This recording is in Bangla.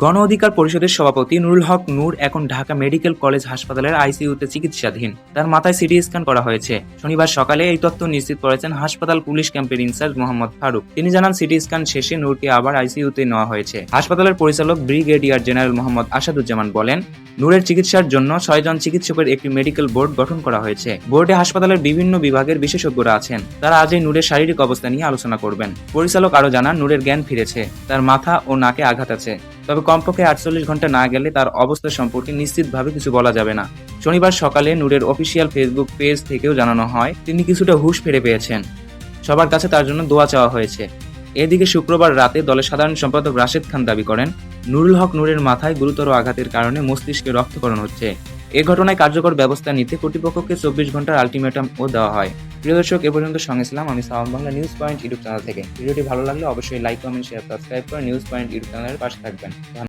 গণ অধিকার পরিষদের সভাপতি নুরুল হক নূর এখন ঢাকা মেডিকেল কলেজ হাসপাতালের আইসিইউতে চিকিৎসাধীন। তার মাথায় সিটি স্ক্যান করা হয়েছে। শনিবার সকালে এই তথ্য নিশ্চিত করেছেন হাসপাতাল পুলিশ ক্যাম্পের ইনচার্জ মোহাম্মদ ফারুক। তিনি জানান, সিটি স্ক্যান শেষে নূরকে আবার আইসিইউতে নেওয়া হয়েছে। হাসপাতালের পরিচালক ব্রিগেডিয়ার জেনারেল মোহাম্মদ আসাদুজ্জামান বলেন, নূরের চিকিৎসার জন্য ছয়জন চিকিৎসকের একটি মেডিকেল বোর্ড গঠন করা হয়েছে। বোর্ডে হাসপাতালের বিভিন্ন বিভাগের বিশেষজ্ঞরা আছেন। তারা আজই নূরের শারীরিক অবস্থা নিয়ে আলোচনা করবেন। পরিচালক আরও জানান, নূরের জ্ঞান ফিরেছে। তার মাথা ও নাকে আঘাত আছে। তবে কমপক্ষে আটচল্লিশ ঘণ্টা না গেলে তার অবস্থা সম্পর্কে নিশ্চিতভাবে কিছু বলা যাবে না। শনিবার সকালে নূরের অফিসিয়াল ফেসবুক পেজ থেকেও জানানো হয়, তিনি কিছুটা হুশ ফিরে পেয়েছেন। সবার কাছে তার জন্য দোয়া চাওয়া হয়েছে। এদিকে শুক্রবার রাতে দলের সাধারণ সম্পাদক রাশেদ খান দাবি করেন, নুরুল হক নূরের মাথায় গুরুতর আঘাতের কারণে মস্তিষ্কে রক্তকরণ হচ্ছে। এ ঘটনায় কার্যকর ব্যবস্থা নিতে কর্তৃপক্ষকে চব্বিশ ঘণ্টার আলটিমেটাম ও দেওয়া হয়। প্রিয় দর্শক, এ পর্যন্ত সঙ্গে ছিলাম আমি sound Bangla news point YouTube channel থেকে। ভিডিওটি ভালো লাগলে অবশ্যই লাইক কমেন্ট শেয়ার সাবস্ক্রাইব করে নিউজ পয়েন্ট ইউটিউব চ্যানেলের পাশে থাকবেন।